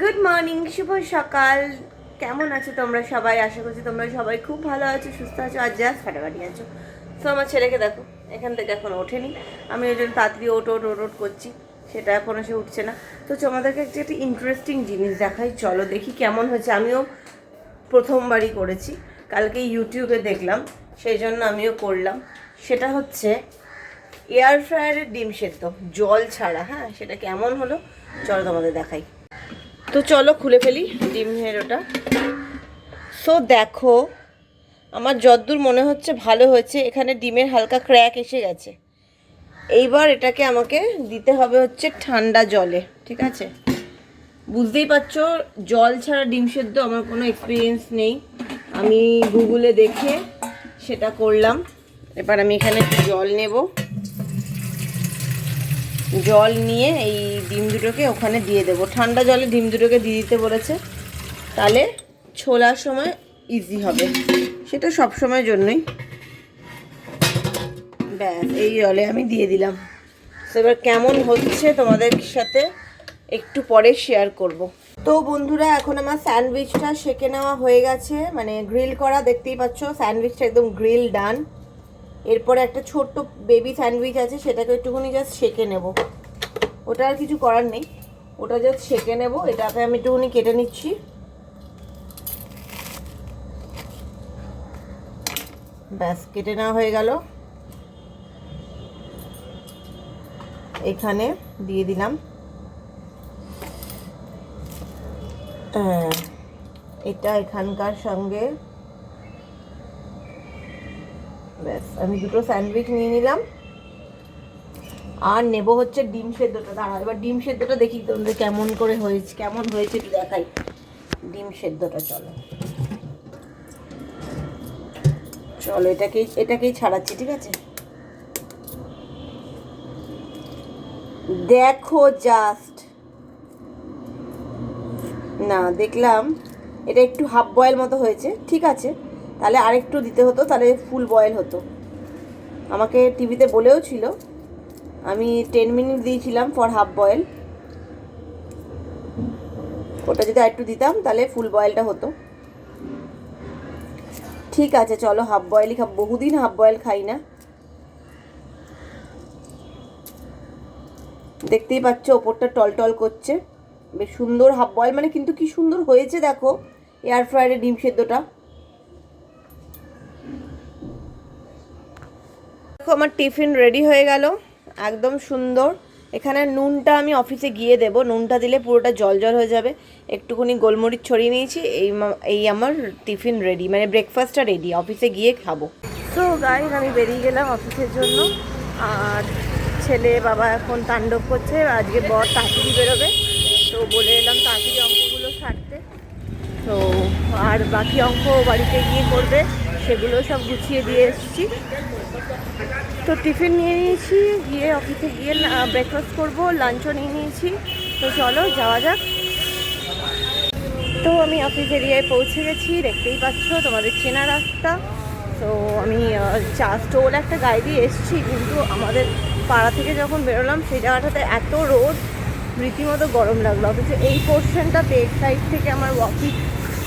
Good morning শুভ সকাল। কেমন আছো তোমরা সবাই? আশা করছি তোমরা সবাই খুব ভালো আছো, সুস্থ আছো, আর জাস্ট ফাটাফাটি আছো। তো আমার ছেলেকে দেখো, এখান থেকে এখন ওঠেনি। আমি ওই জন্য তাড়াতাড়ি ওট ওট ওট ওট করছি। সেটা এখনও সে উঠছে না। তো তোমাদেরকে একটা একটা ইন্টারেস্টিং জিনিস দেখাই, চলো দেখি কেমন হয়েছে। আমিও প্রথমবারই করেছি। কালকে ইউটিউবে দেখলাম, সেই জন্য আমিও করলাম। সেটা হচ্ছে এয়ার ফ্রায়ারের ডিম সেদ্ধ, জল ছাড়া। হ্যাঁ সেটা কেমন হলো? চলো তোমাদের দেখাই। তো চলো খুলে ফেলি ডিমের ওটা সো দেখো, আমার যদ্দূর মনে হচ্ছে ভালো হয়েছে, এখানে ডিমের হালকা ক্র্যাক এসে গেছে। এইবার এটাকে আমাকে দিতে হবে হচ্ছে ঠান্ডা জলে, ঠিক আছে? বুঝতেই পারছ, জল ছাড়া ডিম সেদ্ধ আমার কোনো এক্সপিরিয়েন্স নেই। আমি গুগলে দেখে সেটা করলাম। এবার আমি এখানে জল নেব। জল নিয়ে এই ডিম দুটোকে ওখানে দিয়ে দেবো। ঠান্ডা জলে ডিম দুটোকে দিয়ে দিতে বলেছে। তাহলে ছোলার সময় ইজি হবে। সেটা সব সময়ের জন্যই। ব্যাস, এই জলে আমি দিয়ে দিলাম। তো এবার কেমন হচ্ছে তোমাদের সাথে একটু পরে শেয়ার করব। তো বন্ধুরা, এখন আমার স্যান্ডউইচটা সেকে নেওয়া হয়ে গেছে। মানে গ্রিল করা, দেখতেই পাচ্ছ স্যান্ডউইচটা একদম গ্রিল ডান এরপরে একটা ছোট্ট বেবি স্যান্ডউইচ আছে, সেটাকে একটুখানি জাস্ট সেকে নেব। ওটা আর কিছু করার নেই। ওটা জাস্ট সেকে নেব। এটাকে আমি একটুখানি কেটে নিচ্ছি। ব্যাস, কেটে নেওয়া হয়ে গেল। এখানে দিয়ে দিলাম। এটা এখানকার সঙ্গে ব্যাস আমি দুটো স্যান্ডউইচ নিয়ে নিলাম। আর নেব হচ্ছে ডিম সেদ্ধটা। দাঁড়া এবার ডিম সেদ্ধটা দেখি তোমাদের কেমন করে হয়েছে, কেমন হয়েছে একটু দেখাই। ডিম সেদ্ধটা, চলো। চলো, এটাকেই এটাকেই ছাড়াচ্ছি, ঠিক আছে? দেখো জাস্ট না, দেখলাম এটা একটু হাফ বয়েল মতো হয়েছে, ঠিক আছে? তাহলে আরেকটু দিতে হতো, তাহলে ফুল বয়েল হতো। আমাকে টিভিতে বলেও ছিল। আমি টেন মিনিট দিয়েছিলাম ফর হাফ বয়েল ওটা যদি আরেকটু দিতাম, তাহলে ফুল বয়েলটা হতো। ঠিক আছে, চলো হাফ বয়েলই খাব। বহুদিন হাফ বয়েল খাই না। দেখতেই পাচ্ছ, ওপরটা টলটল করছে। বেশ সুন্দর হাফ বয়েল মানে কিন্তু কি সুন্দর হয়েছে দেখো। এয়ার ফ্রায়ারে ডিম সেদ্ধটা। আমার টিফিন রেডি হয়ে গেল। একদম সুন্দর। এখানে নুনটা আমি অফিসে গিয়ে দেব। নুনটা দিলে পুরোটা জল জল হয়ে যাবে। একটুখানি গোলমরিচ ছড়িয়ে নিয়েছি। এই এই আমার টিফিন রেডি মানে ব্রেকফাস্টটা রেডি অফিসে গিয়ে খাব। সো গাইজ আমি বেরিয়ে গেলাম অফিসের জন্য। আর ছেলে, বাবা এখন তাণ্ডব করছে। আজকে বর তাড়াতাড়ি বেরোবে। তো বলে এলাম তাড়াতাড়ি অঙ্কগুলো সারতে তো আর বাকি অঙ্ক বাড়িতে গিয়ে করবে। সেগুলো সব গুছিয়ে দিয়ে এসেছি। তো টিফিন নিয়ে নিয়েছি, গিয়ে অফিসে গিয়ে ব্রেকফাস্ট করব লাঞ্চও নিয়ে নিয়েছি। তো চলো, যাওয়া যাক। তো আমি অফিস এরিয়ায় পৌঁছে গেছি, দেখতেই পাচ্ছ তোমাদের চেনা রাস্তা। তো আমি চা স্টোল একটা গাড়ি দিয়ে এসেছি, কিন্তু আমাদের পাড়া থেকে যখন বেরোলাম, সেই জায়গাটাতে এত রোদ, রীতিমতো গরম লাগল। অথচ এই পোর্শনটা বেড সাইড থেকে আমার অফিস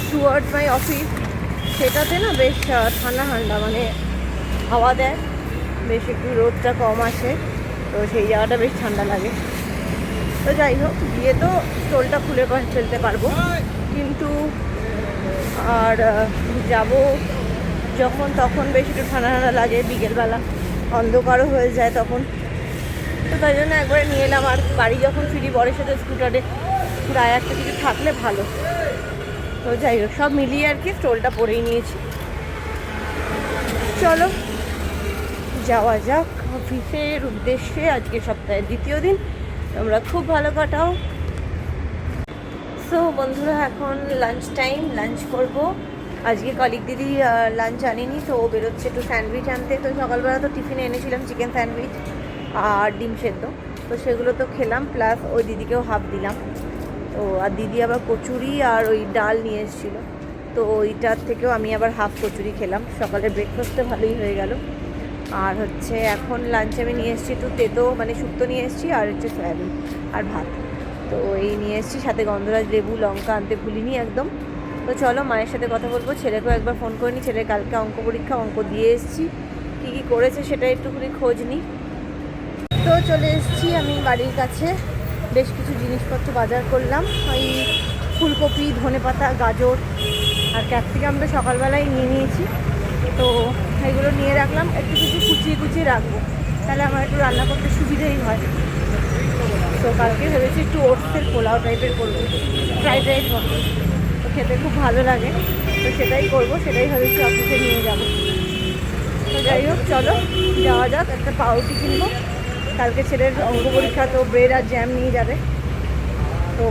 টুয়ার্ড মাই অফিস সেটাতে না বেশ ঠান্ডা ঠান্ডা মানে হাওয়া দেয়। বেশ একটু রোদটা কম আসে, তো সেই জায়গাটা বেশ ঠান্ডা লাগে। তো যাই হোক, গিয়ে তো স্টোলটা খুলে ফেলতে পারব। কিন্তু আর যাব যখন, তখন বেশ একটু ঠান্ডা ঠান্ডা লাগে, বিকেলবেলা অন্ধকারও হয়ে যায় তখন। তো তাই জন্য একবারে নিয়ে এলাম। আর বাড়ি যখন ফিরি বরের সাথে স্কুটারে গায়ে একটা কিছু থাকলে ভালো। তো যাই হোক, সব মিলিয়ে আর কি স্টোলটা পরেই নিয়েছি। চলো, যাওয়া যাক অফিসের উদ্দেশ্যে। আজকে সপ্তাহের দ্বিতীয় দিন, তোমরা খুব ভালো কাটাও। সো বন্ধুরা, এখন লাঞ্চ টাইম লাঞ্চ করব। আজকে কলিগ দিদি লাঞ্চ আনিনি, তো ও বেরোচ্ছে একটু স্যান্ডউইচ আনতে। তো সকালবেলা তো টিফিনে এনেছিলাম চিকেন স্যান্ডউইচ আর ডিম সেদ্ধ। তো সেগুলো তো খেলাম প্লাস ওই দিদিকেও হাফ দিলাম। তো আর দিদি আবার কচুরি আর ওই ডাল নিয়ে এসেছিল। তো ওইটার থেকেও আমি আবার হাফ কচুরি খেলাম। সকালে ব্রেকফাস্টটা ভালোই হয়ে গেল। আর হচ্ছে এখন লাঞ্চে আমি নিয়ে এসেছি একটু তেতো মানে শুক্তো নিয়ে এসেছি আর হচ্ছে সয়াবিন আর ভাত। তো এই নিয়ে এসেছি, সাথে গন্ধরাজ লেবু, লঙ্কা আনতে ভুলিনি একদম। তো চলো মায়ের সাথে কথা বলব। ছেলেকেও একবার ফোন করে নি। ছেলে কালকে অঙ্ক পরীক্ষা, অঙ্ক দিয়ে এসেছি। কী কী করেছে সেটা একটুখানি খোঁজ নিই তো চলে এসেছি আমি বাড়ির কাছে। বেশ কিছু জিনিসপত্র বাজার করলাম। ওই ফুলকপি, ধনেপাতা, গাজর আর ক্যাপসিকাম তো সকালবেলায় নিয়ে নিয়েছি। তো এগুলো নিয়ে রাখলাম। একটু কিছু কুচিয়ে কুচিয়ে রাখব। তাহলে আমার একটু রান্না করতে সুবিধেই হয়। তো কালকে ভেবেছি একটু ওটসের পোলাও টাইপের করব। ফ্রাইড রাইস মতো তো খেতে খুব ভালো লাগে। তো সেটাই করব। সেটাই ভেবেছি অফিসে নিয়ে যাব। তো যাই হোক, চলো। যাওয়া যাক, একটা পাউরুটি কিনবো। কালকে ছেলের অঙ্ক পরীক্ষা, তো ব্রেড আর জ্যাম নিয়ে যাবে। তো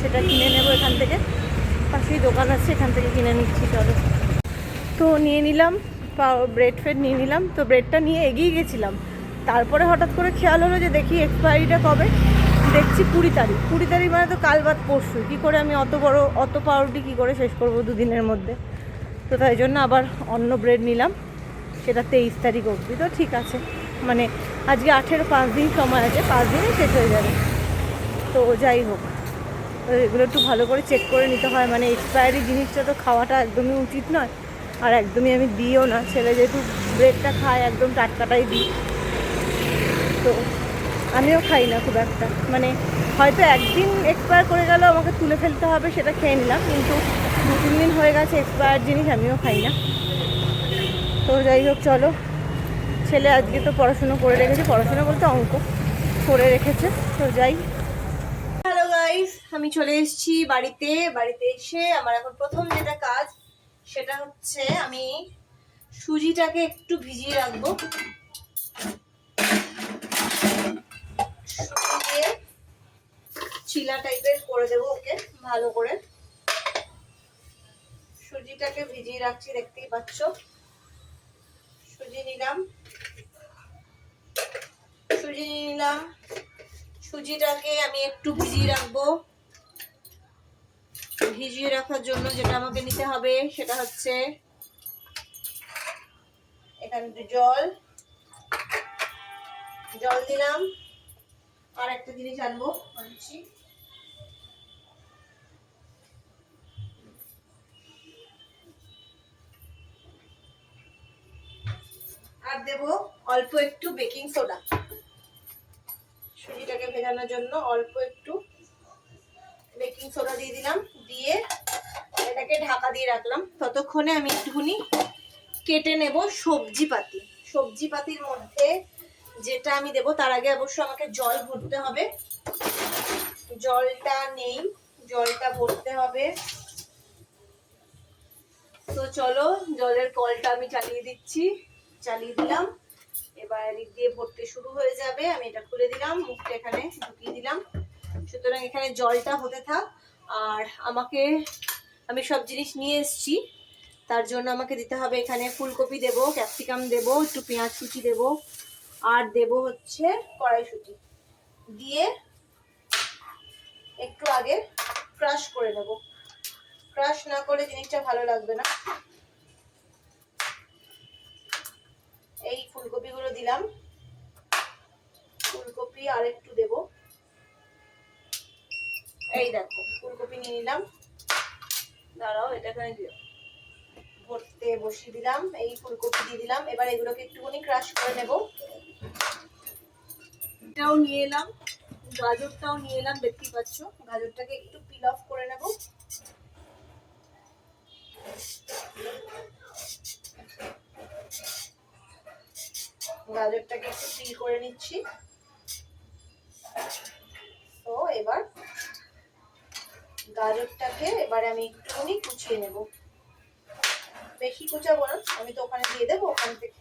সেটা কিনে নেব এখান থেকে। পাশেই দোকান আছে, এখান থেকে কিনে নিচ্ছি, চলো। তো নিয়ে নিলাম ব্রেড ফ্রেড নিয়ে নিলাম। তো ব্রেডটা নিয়ে এগিয়ে গেছিলাম। তারপরে হঠাৎ করে খেয়াল হলো যে দেখি এক্সপায়ারিটা কবে? দেখছি কুড়ি তারিখ। কুড়ি তারিখ মানে তো কাল বাদ পরশু। কী করে আমি অত বড়, অত পাউরুটি কী করে শেষ করব দুদিনের মধ্যে? তো তাই জন্য আবার অন্য ব্রেড নিলাম। সেটা তেইশ তারিখ অবধি। তো ঠিক আছে। মানে আজকে আঠেরো, পাঁচ দিন সময় আছে, পাঁচ দিনে শেষ হয়ে যাবে। তো যাই হোক এগুলো একটু ভালো করে চেক করে নিতে হয়। মানে এক্সপায়ারি জিনিসটা তো খাওয়াটা একদমই উচিত নয়। আর একদমই আমি দিও না। ছেলে যেহেতু ব্রেডটা খায়, একদম টাটকাটাই দিই। তো আমিও খাই না খুব একটা। মানে হয়তো একদিন এক্সপায়ার করে গেল আমাকে তুলে ফেলতে হবে, সেটা খেয়ে নিলাম। কিন্তু দু তিন দিন হয়ে গেছে এক্সপায়ার জিনিস আমিও খাই না। তো যাই হোক, চলো। ছেলে আজকে তো পড়াশুনো করে রেখেছে। পড়াশোনা বলতে অঙ্ক করে রেখেছে। তো যাই। হ্যালো গাইস আমি চলে এসেছি বাড়িতে। বাড়িতে এসে আমার এখন প্রথম যেটা কাজ, সেটা হচ্ছে আমি সুজিটাকে একটু ভিজিয়ে রাখব। চিলা টাইপের করে দেবো ওকে, ভালো করে। সুজিটাকে ভিজিয়ে রাখছি, দেখতেই পাচ্ছ। সুজি নিলাম। সুজি নিলাম। সুজিটাকে আমি একটু ভিজিয়ে রাখব। ভিজিয়ে রাখার জন্য যেটা আমাকে নিতে হবে সেটা হচ্ছে এখানে একটু জল। জল দিলাম। আর একটা জিনিস আনব, আনছি। আর দেব অল্প একটু বেকিং সোডা। সুজিটাকে ভেজানোর জন্য অল্প একটু বেকিং সোডা দিয়ে দিলাম। দিয়ে এটাকে ঢাকা দিয়ে রাখলাম। ততক্ষণে আমি একটুখানি কেটে নেব সবজি পাতি। সবজি পাতির মধ্যে যেটা আমি দেব, তার আগে অবশ্য আমাকে জল ভরতে হবে। জলটা নেই, জলটা ভরতে হবে। তো চলো, জলের কলটা আমি চালিয়ে দিচ্ছি। চালিয়ে দিলাম। এবার এদিক দিয়ে ভরতে শুরু হয়ে যাবে। আমি এটা খুলে দিলাম, মুখটা এখানে ঢুকিয়ে দিলাম। সুতরাং এখানে জলটা হতে থাক। আর আমাকে, আমি সব জিনিস নিয়ে এসেছি। তার জন্য আমাকে দিতে হবে এখানে ফুলকপি দেব, ক্যাপসিকাম দেব, একটু পেঁয়াজ কুচি দেব, আর দেব হচ্ছে কড়াইশুটি। দিয়ে একটু আগে ক্রাশ করে নেব। ক্রাশ না করে জিনিসটা ভালো লাগবে না। এই ফুলকপিগুলো দিলাম। ফুলকপি আর একটু দেব। এই দেখো, ফুলকপি নিয়ে নিলাম। দাঁড়াও এটা এখানে দিও ভরতে বসিয়ে দিলাম, এই ফুলকপি দিয়ে দিলাম। এবার এগুলোকে একটুখানি ক্রাশ করে নেব। এটাও নিয়ে এলাম, গাজরটাও নিয়ে এলাম, দেখতেই পাচ্ছ। গাজরটাকে একটু পিল অফ করে নেব। গাজরটাকে একটু পিল করে নিচ্ছি। তো এবার গাজরটাকে এবারে আমি একটুখানি কুচিয়ে নেব। বেশি কুচাবো না, আমি তো ওখানে দিয়ে দেবো ওখান থেকে।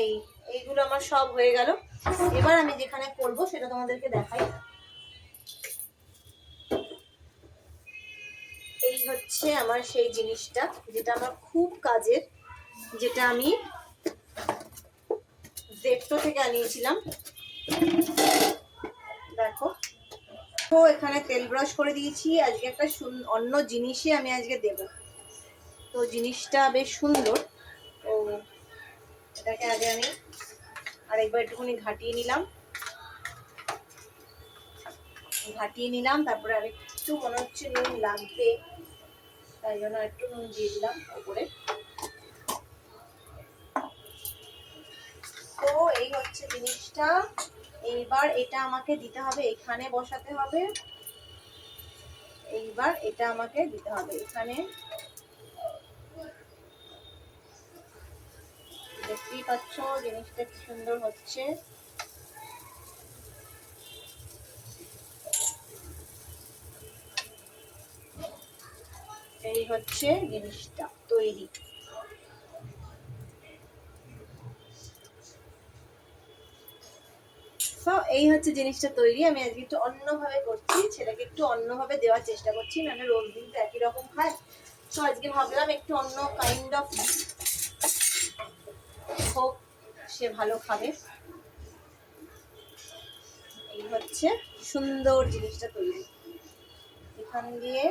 এই, এইগুলো আমার সব হয়ে গেল। এবার আমি যেখানে করব সেটা তোমাদেরকে দেখাই। হচ্ছে আমার সেই জিনিসটা, যেটা আমার খুব কাজের, যেটা আমি জেপটো থেকে আনিয়েছিলাম। দেখো। তো এখানে তেল ব্রাশ করে দিয়েছি। আজকে একটা অন্য জিনিসই আমি আজকে দেব। তো জিনিসটা বেশ সুন্দর। তো এটাকে আগে আমি আর একবার একটুখানি ঘাটিয়ে নিলাম। ঘাটিয়ে নিলাম, তারপরে আরেকটু মনে হচ্ছে নুন লাগবে। তাই জন্য একটু নুন দিয়ে দিলাম উপরে তো এই হচ্ছে জিনিসটা। এইবার এটা আমাকে দিতে হবে, এখানে বসাতে হবে। এইবার এটা আমাকে দিতে হবে, এখানে। দেখতেই পাচ্ছ জিনিসটা কি সুন্দর হচ্ছে। হচ্ছে জিনিসটা তৈরি। এই হচ্ছে জিনিসটা তৈরি। আমি আজকে একটু অন্যভাবে করছি ছেলেকে একটু অন্যভাবে দেওয়ার চেষ্টা করছি মানে রোজ দিন তো একই রকম খায়। তো আজকে ভাবলাম একটু অন্য কাইন্ড অফ হোক, সে ভালো খাবে। এই হচ্ছে সুন্দর জিনিসটা তৈরি। এখান দিয়ে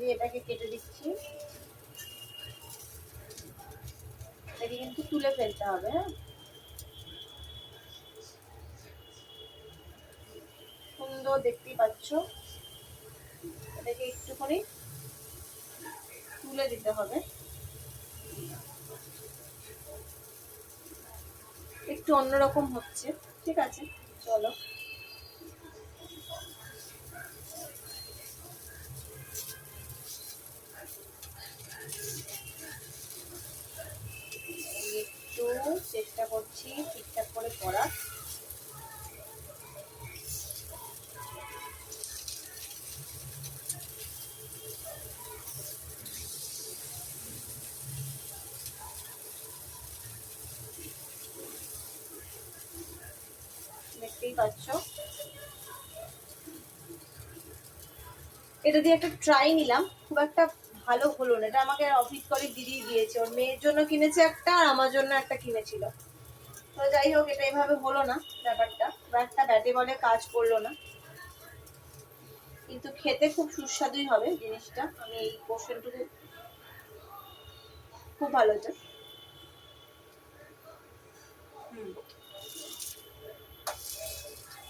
দিয়ে এটাকে কেটে দিচ্ছি, এটাকে কিন্তু তুলে ফেলতে হবে হ্যাঁ? সুন্দর দেখতেই পাচ্ছ। এটাকে একটুখানি তুলে দিতে হবে। একটু অন্যরকম হচ্ছে, ঠিক আছে? চলো। চেষ্টা করছি ঠিকঠাক করে করার। দেখতেই এটা দিয়ে একটা ট্রাই নিলাম। খুব একটা ভালো হলো না। এটা আমাকে অফিস কলিগ দিদি দিয়েছে। ওর মেয়ের জন্য কিনেছে একটা আর আমার জন্য একটা কিনেছিল। তো যাই হোক, এটা এভাবে হলো না ব্যাপারটা। বা একটা ব্যাটে বলে কাজ করল না। কিন্তু খেতে খুব সুস্বাদুই হবে জিনিসটা। আমি এই পোর্শনটুকু খুব ভালো হচ্ছে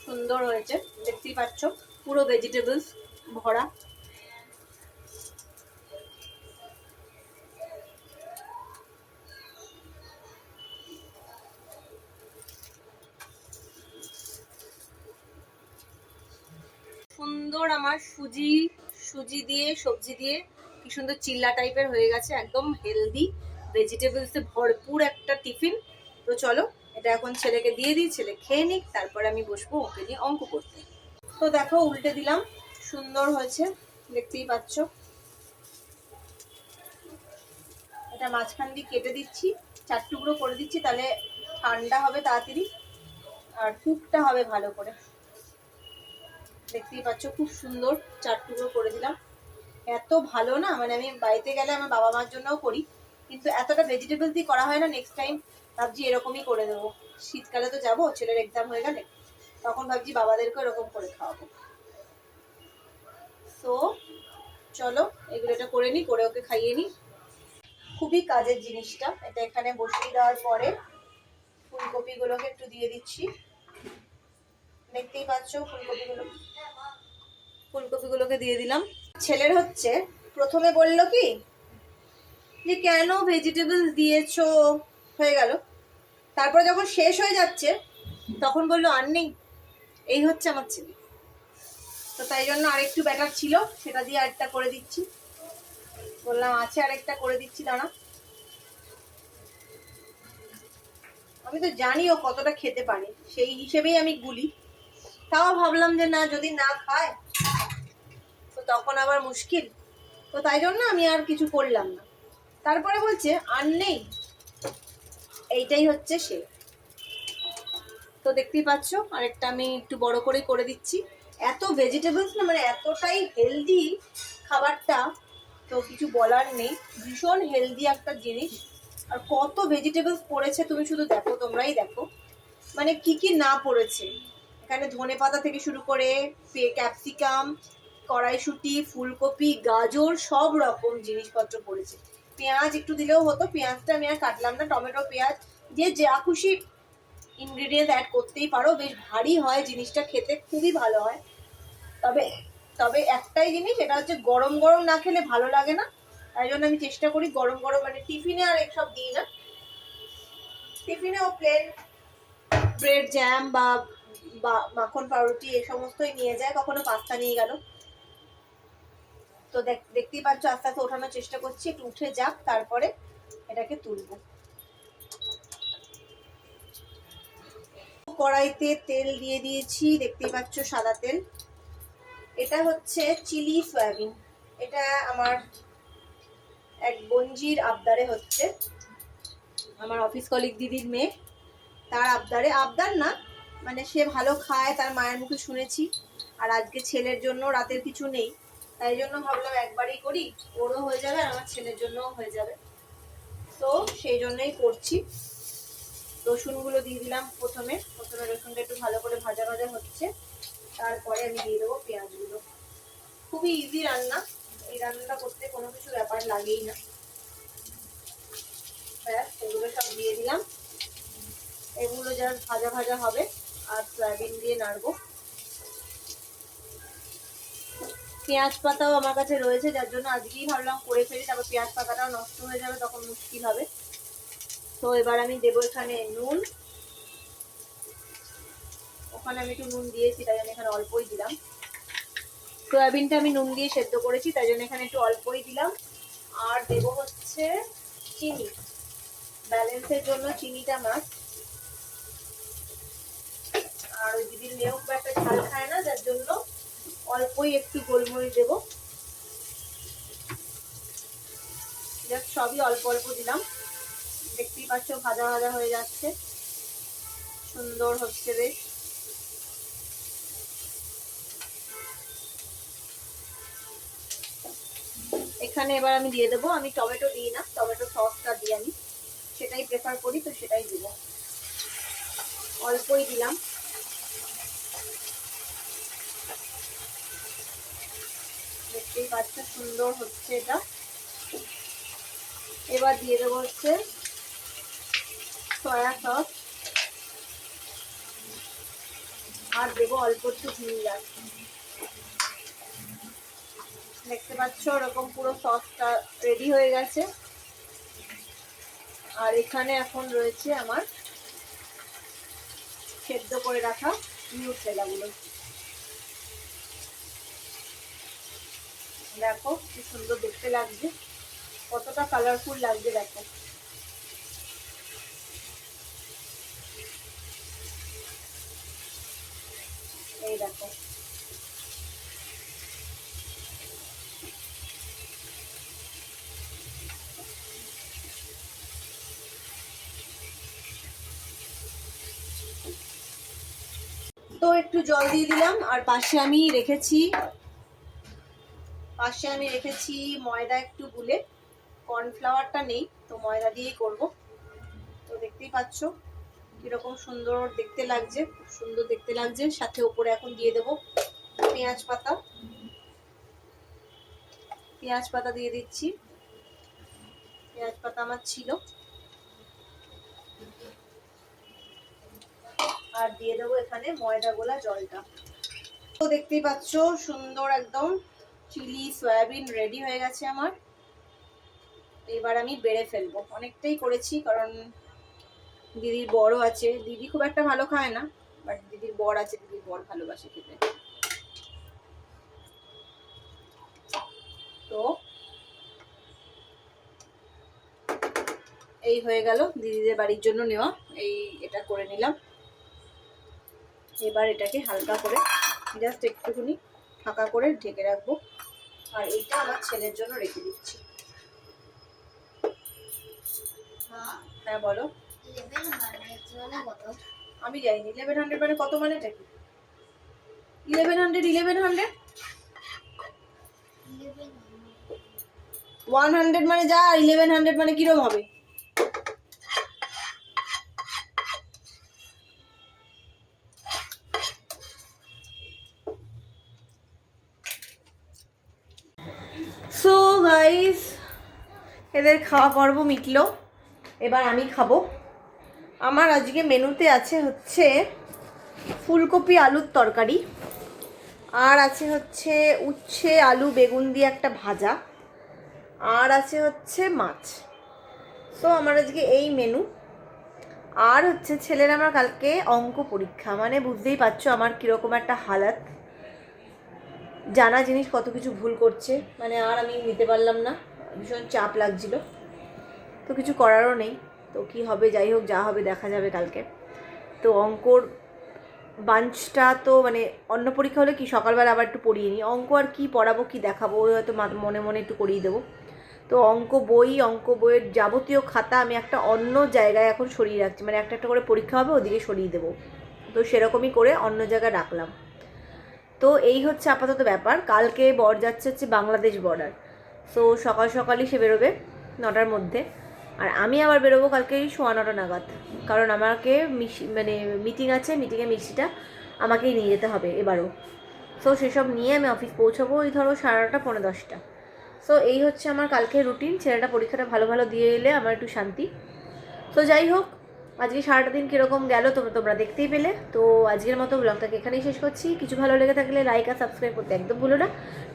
সুন্দর হয়েছে। দেখতেই পাচ্ছ, পুরো ভেজিটেবলস ভরা। সুন্দর আমার সুজি সুজি দিয়ে, সবজি দিয়ে। কি সুন্দর চিল্লা টাইপের হয়ে গেছে, একদম হেলদি ভেজিটেবলসে ভরপুর একটা টিফিন তো চলো, এটা এখন ছেলেকে দিয়ে দিই, ছেলে খেয়ে নিক, তারপরে আমি বসবো, ওকে নিয়ে অঙ্ক করতে। তো দেখো, উল্টে দিলাম, সুন্দর হয়েছে, দেখতেই পাচ্ছ। এটা মাঝখান দিয়ে কেটে দিচ্ছি, চার টুকরো করে দিচ্ছি, তাহলে ঠান্ডা হবে তাড়াতাড়ি, আর টুকটা হবে ভালো করে। দেখতেই পাচ্ছ, খুব সুন্দর চার টুকরো করে দিলাম। এত ভালো না? মানে আমি বাড়িতে গেলে আমার বাবা মার জন্যও করি, কিন্তু এতটা ভেজিটেবল দিয়ে করা হয় না নেক্সট টাইম ভাবছি এরকমই করে দেবো শীতকালে তো যাব, ছেলের এক্সাম হয়ে গেলে, তখন ভাবছি বাবাদেরকে এরকম করে খাওয়াবো। তো চলো, এগুলো এটা করে নিই করে ওকে খাইয়ে নিই খুবই কাজের জিনিসটা, এটা এখানে বসিয়ে দেওয়ার পরে ফুলকপিগুলোকে একটু দিয়ে দিচ্ছি। দেখতেই পাচ্ছ ফুলকপিগুলো ফুলকপিগুলোকে দিয়ে দিলাম। ছেলের হচ্ছে, প্রথমে বলল কি, যে কেন ভেজিটেবলস দিয়েছ? হয়ে গেল। তারপর যখন শেষ হয়ে যাচ্ছে, তখন বলল, আর নেই, এই হচ্ছে আমার ছেলে। তো তাই জন্য আরেকটু ব্যাটার ছিল, সেটা দিয়ে আরেকটা করে দিচ্ছি। বললাম, আছে আরেকটা করে দিচ্ছি, দাঁড়া। আমি তো জানি ও কতটা খেতে পারে, সেই হিসেবেই আমি গুলি। তাও ভাবলাম যে না, যদি না খায় তখন আবার মুশকিল। তো তাই জন্য আমি আর কিছু করলাম না। তারপরে বলছে, আর নেই। এইটাই হচ্ছে সে। তো দেখতেই পাচ্ছ, আরেকটা আমি একটু বড় করে করে দিচ্ছি। এত ভেজিটেবলস না মানে এতটাই হেলদি খাবারটা, তো কিছু বলার নেই। ভীষণ হেলদি একটা জিনিস। আর কত ভেজিটেবলস পড়েছে তুমি শুধু দেখো, তোমরাই দেখো। মানে কি কি না পড়েছে? এখানে ধনে পাতা থেকে শুরু করে ক্যাপসিকাম কড়াইশুটি, ফুলকপি, গাজর, সব রকম জিনিসপত্র পড়েছে। পেঁয়াজ একটু দিলেও হতো, পেঁয়াজটা আমি আর কাটলাম না, টমেটো, পেঁয়াজ, যে যা খুশি ইনগ্রিডিয়েন্টস অ্যাড করতেই পারো, বেশ ভারী হয় জিনিসটা, খেতে খুবই ভালো হয়। তবে তবে একটাই জিনিস এটা হচ্ছে গরম গরম না খেলে ভালো লাগে না, তাই জন্য আমি চেষ্টা করি গরম গরম মানে টিফিনে আর এসব দিই না। টিফিনেও প্লেন ব্রেড জ্যাম বা, মাখন পাউরুটি, এ সমস্তই নিয়ে যায়, কখনো পাস্তা নিয়ে গেল। তো দেখ- দেখতেই পাচ্ছ আস্তে আস্তে ওঠানোর চেষ্টা করছি, একটু উঠে যাক, তারপরে এটাকে তুলবো। কড়াইতে তেল দিয়ে দিয়েছি, দেখতেই পাচ্ছ সাদা তেল। এটা হচ্ছে চিলি সয়াবিন। এটা আমার এক বঞ্জির আবদারে হচ্ছে। আমার অফিস কলিগ দিদির মেয়ে, তার আবদারে। আবদার না মানে সে ভালো খায়, তার মায়ের মুখে শুনেছি। আর আজকে ছেলের জন্য রাতের কিছু নেই। তাই জন্য ভাবলাম একবারই করি। ওরও হয়ে যাবে আর আমার ছেলের জন্যও হয়ে যাবে। তো সেই জন্যই করছি। রসুনগুলো দিয়ে দিলাম প্রথমে। প্রথমে রসুনটা একটু ভালো করে ভাজা ভাজা হচ্ছে। তারপরে আমি দিয়ে দেবো পেঁয়াজগুলো। খুবই ইজি রান্না। এই রান্নাটা করতে কোনো কিছু ব্যাপার লাগেই না। এগুলো সব দিয়ে দিলাম। এগুলো জাস্ট ভাজা ভাজা হবে। আর সয়াবিন দিয়ে নাড়বো। পেঁয়াজ পাতাও আমার কাছে রয়েছে, যার জন্য আজকেই ভাবলাম করে ফেলি, তারপর পেঁয়াজ পাতাটাও নষ্ট হয়ে যাবে, তখন মুশকিল হবে। তো এবার আমি দেবো এখানে নুন। ওখানে আমি একটু নুন দিয়েছি, তাই জন্য এখানে অল্পই দিলাম। সয়াবিনটা আমি নুন দিয়ে সেদ্ধ করেছি, তাই জন্য এখানে একটু অল্পই দিলাম। আর দেবো হচ্ছে চিনি। ব্যালেন্সের জন্য চিনিটা মাছ আর ওই দিদির মেয়েও খুব একটা ঝাল খায় না, যার জন্য অল্পই একটু গোলমরিচ দেবো। সবই অল্প অল্প দিলাম। দেখতেই পাচ্ছ, ভাজা ভাজা হয়ে যাচ্ছে। সুন্দর হচ্ছে বেশ। এখানে এবার আমি দিয়ে দেবো, আমি টমেটো দিই না, টমেটো সসটা দিই আমি। সেটাই প্রেফার করি, তো সেটাই দিব। অল্পই দিলাম। দেখতেই পাচ্ছ সুন্দর হচ্ছে এটা। এবার দিয়ে দেবো হচ্ছে সয়া সস আর দেবো অল্প একটু ভিনিগার দেখতে পাচ্ছ ওরকম পুরো সসটা রেডি হয়ে গেছে। আর এখানে এখন রয়েছে আমার সেদ্ধ করে রাখা নিউ নিউট্রেলাগুলো দেখো কি সুন্দর দেখতে লাগছে। কতটা কালারফুল লাগছে দেখো। এই দেখো। তো একটু জল দিয়ে দিলাম, আর পাশে আমি রেখেছি পাশে আমি রেখেছি ময়দা একটু গুলে। কর্নফ্লাওয়ারটা নেই, তো ময়দা দিয়েই করব। তো দেখতেই পাচ্ছ, কীরকম সুন্দর দেখতে লাগছে, খুব সুন্দর দেখতে লাগছে। সাথে উপরে এখন দিয়ে দেব পেঁয়াজ পাতা। পেঁয়াজ পাতা দিয়ে দিচ্ছি। পেঁয়াজ পাতা আমার ছিল। আর দিয়ে দেবো এখানে ময়দা গোলা জলটা। তো দেখতেই পাচ্ছ, সুন্দর একদম চিলি, সয়াবিন রেডি হয়ে গেছে আমার। এবার আমি বেড়ে ফেলব। অনেকটাই করেছি, কারণ দিদির বড় আছে। দিদি খুব একটা ভালো খায় না বাট দিদির বর আছে, দিদির বর ভালোবাসে খেতে। তো এই হয়ে গেল দিদিদের বাড়ির জন্য নেওয়া। এই এটা করে নিলাম। এবার এটাকে হালকা করে জাস্ট একটুখানি ফাঁকা করে ঢেকে রাখব। আর এটা আমার ছেলের জন্য রেখে দিচ্ছি। হ্যাঁ বলো। আমি যাইনি ইলেভেন হান্ড্রেড মানে কত মানে এটা কি? Eleven hundred eleven hundred one hundred মানে যা ইলেভেন হান্ড্রেড মানে কিরম হবে সো এদের খাওয়া পর্ব মিটলো। এবার আমি খাব। আমার আজকে মেনুতে আছে হচ্ছে ফুলকপি আলুর তরকারি। আর আছে হচ্ছে উচ্ছে, আলু, বেগুন দিয়ে একটা ভাজা। আর আছে হচ্ছে মাছ। সো আমার আজকে এই মেনু। আর হচ্ছে ছেলের আমার কালকে অঙ্ক পরীক্ষা। মানে বুঝতেই পারছ আমার কীরকম একটা হালাত। জানা জিনিস কত কিছু ভুল করছে। মানে আর আমি নিতে পারলাম না। ভীষণ চাপ লাগছিল। তো কিছু করারও নেই। তো কি হবে, যাই হোক, যা হবে, দেখা যাবে কালকে। তো অঙ্কর বাঞ্চটা তো মানে অন্য পরীক্ষা হলে কি সকালবেলা আবার একটু পড়িয়ে নিই। অঙ্ক আর কি পড়াবো, কি দেখাবো হয়তো মনে মনে একটু করিয়ে দেবো। তো অঙ্ক বই, অঙ্ক বইয়ের যাবতীয় খাতা আমি একটা অন্য জায়গায় এখন সরিয়ে রাখছি। মানে একটা একটা করে পরীক্ষা হবে, ওদিকে সরিয়ে দেবো। তো সেরকমই করে অন্য জায়গায় রাখলাম। তো এই হচ্ছে আপাতত ব্যাপার। কালকে বর যাচ্ছে হচ্ছে বাংলাদেশ বর্ডার সো সকাল সকালই সে বেরোবে নটার মধ্যে। আর আমি আবার বেরোবো কালকে সোয়া নটা নাগাদ। কারণ আমাকে মিশি মানে মিটিং আছে মিটিংয়ে মিষ্টিটা আমাকেই নিয়ে যেতে হবে এবারও। সো সেসব নিয়ে আমি অফিস পৌঁছাবো ওই ধরো সাড়ে নটা, পৌনে দশটা। সো এই হচ্ছে আমার কালকে রুটিন ছেলেটা পরীক্ষাটা ভালো ভালো দিয়ে এলে আমার একটু শান্তি। তো যাই হোক, আজকে সারাটা দিন কীরকম গেল তোমরা তোমরা দেখতেই পেলে। তো আজকের মতো ব্লগটাকে এখানেই শেষ করছি। কিছু ভালো লেগে থাকলে লাইক আর সাবস্ক্রাইব করতে একদম ভুলো না।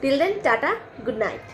Till then tata good night